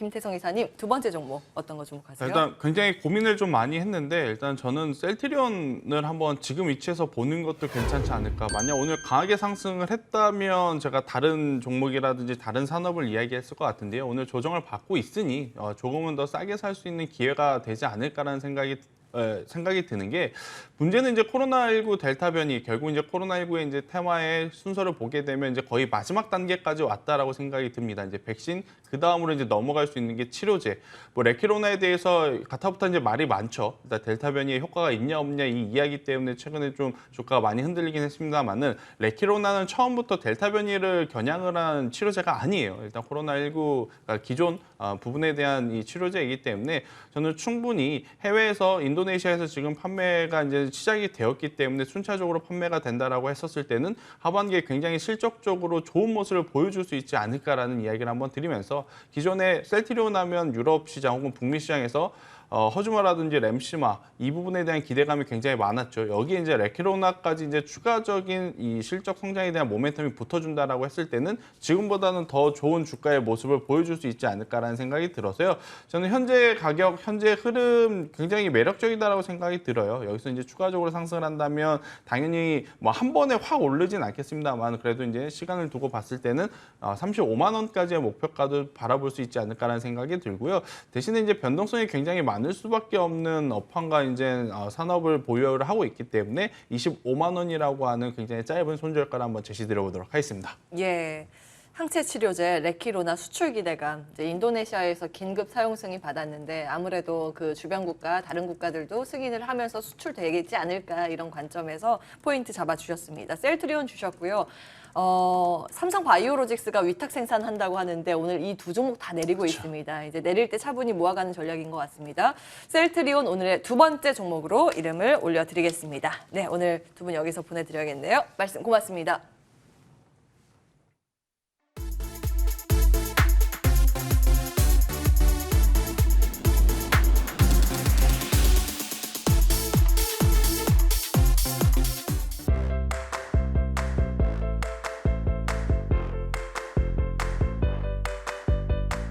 김태성 이사님 두 번째 종목 어떤 거 주목하세요? 일단 굉장히 고민을 좀 많이 했는데 일단 저는 셀트리온을 한번 지금 위치에서 보는 것도 괜찮지 않을까. 만약 오늘 강하게 상승을 했다면 제가 다른 종목이라든지 다른 산업을 이야기했을 것 같은데요. 오늘 조정을 받고 있으니 어, 조금은 더 싸게 살 수 있는 기회가 되지 않을까라는 생각이 에, 생각이 드는 게 문제는 이제 코로나19 델타 변이 결국 이제 코로나19의 이제 테마의 순서를 보게 되면 이제 거의 마지막 단계까지 왔다라고 생각이 듭니다. 이제 백신 그 다음으로 이제 넘어갈 수 있는 게 치료제. 뭐 레키로나에 대해서 가타부터 이제 말이 많죠. 일단 델타 변이의 효과가 있냐 없냐 이 이야기 때문에 최근에 좀 주가가 많이 흔들리긴 했습니다만은 레키로나는 처음부터 델타 변이를 겨냥을 한 치료제가 아니에요. 일단 코로나19 그러니까 기존 어, 부분에 대한 이 치료제이기 때문에 저는 충분히 해외에서 인도 네시아에서 지금 판매가 이제 시작이 되었기 때문에 순차적으로 판매가 된다라고 했었을 때는 하반기에 굉장히 실적적으로 좋은 모습을 보여줄 수 있지 않을까라는 이야기를 한번 드리면서 기존에 셀트리온 하면 유럽 시장 혹은 북미 시장에서 어, 허즈마라든지 램시마 이 부분에 대한 기대감이 굉장히 많았죠. 여기에 이제 레키로나까지 이제 추가적인 이 실적 성장에 대한 모멘텀이 붙어준다라고 했을 때는 지금보다는 더 좋은 주가의 모습을 보여줄 수 있지 않을까라는 생각이 들어서요. 저는 현재 가격, 현재 흐름 굉장히 매력적 이다라고 생각이 들어요. 여기서 이제 추가적으로 상승을 한다면 당연히 뭐 한 번에 확 오르진 않겠습니다만 그래도 이제 시간을 두고 봤을 때는 어, 35만 원까지의 목표가도 바라볼 수 있지 않을까라는 생각이 들고요. 대신에 이제 변동성이 굉장히 많을 수밖에 없는 업황과 이제 어, 산업을 보유를 하고 있기 때문에 25만 원이라고 하는 굉장히 짧은 손절가를 한번 제시드려 보도록 하겠습니다. 예. 항체 치료제 레키로나 수출 기대감 이제 인도네시아에서 긴급 사용 승인 받았는데 아무래도 그 주변 국가 다른 국가들도 승인을 하면서 수출되겠지 않을까 이런 관점에서 포인트 잡아 주셨습니다. 셀트리온 주셨고요. 어, 삼성 바이오로직스가 위탁 생산한다고 하는데 오늘 이 두 종목 다 내리고 있습니다. 이제 내릴 때 차분히 모아가는 전략인 것 같습니다. 셀트리온 오늘의 두 번째 종목으로 이름을 올려드리겠습니다. 네, 오늘 두 분 여기서 보내드려야겠네요. 말씀 고맙습니다.